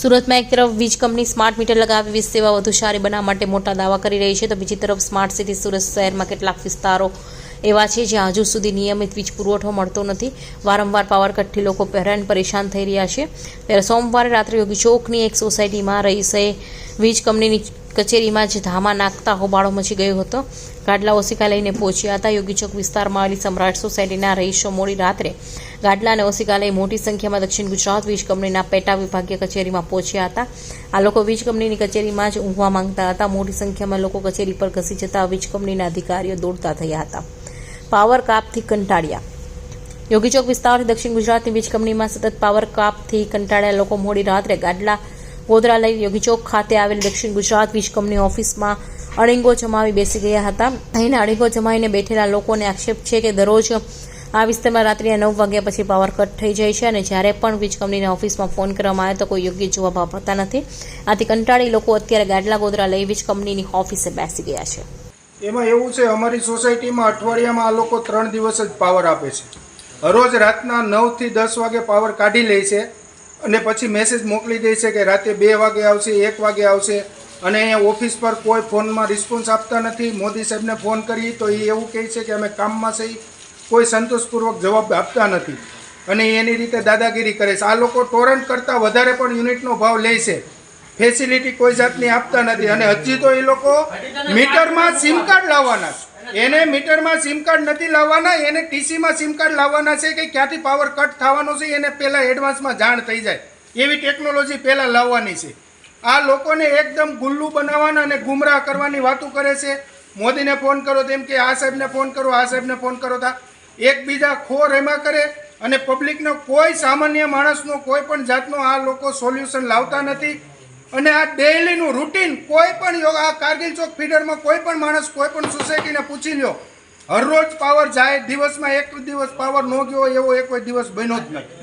સુરતમાં એક તરફ વીજ કંપની સ્માર્ટ મીટર લગાવી વીજ સેવા વધુ સારી બનાવવા માટે મોટા દાવા કરી રહી છે, તો બીજી તરફ સ્માર્ટ સિટી સુરત શહેરમાં કેટલાક વિસ્તારો એવા છે જ્યાં હજુ સુધી નિયમિત વીજ પુરવઠો મળતો નથી. વારંવાર પાવર કટથી લોકો હેરાન પરેશાન થઈ રહ્યા છે. ત્યારે સોમવારે રાત્રે યોગી ચોકની એક સોસાયટીમાં રહીશે વીજ કંપનીની કચેરીમાં જ ધામા નાખતા હોબાળો મચી ગયો હતો. ગાડલા ઓસિકા લઈને પહોંચ્યા હતા. યોગી ચોક વિસ્તારમાં આવેલી સમ્રાટ સોસાયટીના રહીશો મોડી રાત્રે ગાડલા અને ઓસિકા મોટી સંખ્યામાં દક્ષિણ ગુજરાત વીજ કંપનીના પેટા વિભાગીય કચેરીમાં પહોંચ્યા હતા. આ લોકો વીજ કંપનીની કચેરીમાં જ ઊંઘવા માંગતા હતા. મોટી સંખ્યામાં લોકો કચેરી પર ઘસી જતા વીજ કંપનીના અધિકારીઓ દોડતા થયા હતા. પાવર કાપથી કંટાળ્યા. યોગીચોક વિસ્તારથી દક્ષિણ ગુજરાતની વીજ કંપનીમાં સતત પાવર કાપથી કંટાળ્યા લોકો મોડી રાત્રે ગાડલા ગોધરા લઈ યોગી ચોક ખાતે આવેલી દક્ષિણ ગુજરાત વીજ કંપની ઓફિસમાં અડીંગો જમાવી બેસી ગયા હતા. અહીંના અડીંગો જમાવીને બેઠેલા લોકોને આક્ષેપ છે કે દરરોજ આ વિસ્તારમાં રાત્રે નવ વાગ્યા પછી પાવર કટ થઈ જાય છે અને જ્યારે પણ વીજ કંપનીના ઓફિસમાં ફોન કરવામાં આવે તો કોઈ યોગ્ય જવાબ આપતા નથી. આથી કંટાળી લોકો અત્યારે ગાડલા ગોધરા લઈ વીજ કંપનીની ઓફિસે બેસી ગયા છે. એમાં એવું છે, અમારી સોસાયટીમાં અઠવાડિયામાં આ લોકો ત્રણ દિવસ જ પાવર આપે છે. હરોજ રાતના નવથી દસ વાગે પાવર કાઢી લે છે. અને પછી મેસેજ મોકલી દે છે કે રાતે બે વાગે આવશે એક વાગે આવશે. અને અહીંયા ઓફિસ પર કોઈ ફોનમાં રિસ્પોન્સ આપતા નથી. મોદી સાહેબને ફોન કરી તો એ એવું કહે છે કે અમે કામમાં છે કોઈ સંતોષપૂર્વક જવાબ આપતા નથી. અને એની રીતે દાદાગીરી કરે છે. આ લોકો ટોરન્ટ કરતાં વધારે પણ યુનિટનો ભાવ લે છે. ફેસિલિટી કોઈ જાતની આપતા નથી. અને હજી તો એ લોકો મીટરમાં સિમ કાર્ડ લાવવાના છે. એને મીટરમાં સિમ કાર્ડ નથી લાવવાના, એને ટીસીમાં સિમ કાર્ડ લાવવાના છે કે ક્યાંથી પાવર કટ થવાનો છે, એને પહેલાં એડવાન્સમાં જાણ થઈ જાય. એવી ટેકનોલોજી પહેલાં લાવવાની છે. આ લોકોને એકદમ ગુલ્લુ બનાવવાના અને ગુમરાહ કરવાની વાતો કરે છે. મોદીને ફોન કરો તેમ કે આ સાહેબને ફોન કરો, આ સાહેબને ફોન કરો તા. એકબીજા ખોર એમાં કરે અને પબ્લિકનો કોઈ સામાન્ય માણસનો કોઈ પણ જાતનો આ લોકો સોલ્યુશન લાવતા નથી. અને આ ડેઇલીનું રૂટીન કોઈ પણ યોગ આ કારગિલ ચોક ફીડરમાં કોઈ પણ માણસ કોઈ પણ સોસાયટીને પૂછી લ્યો હરરોજ પાવર જાય, દિવસમાં એક દિવસ પાવર ન ગયો એવો એક દિવસ બન્યો જ નથી.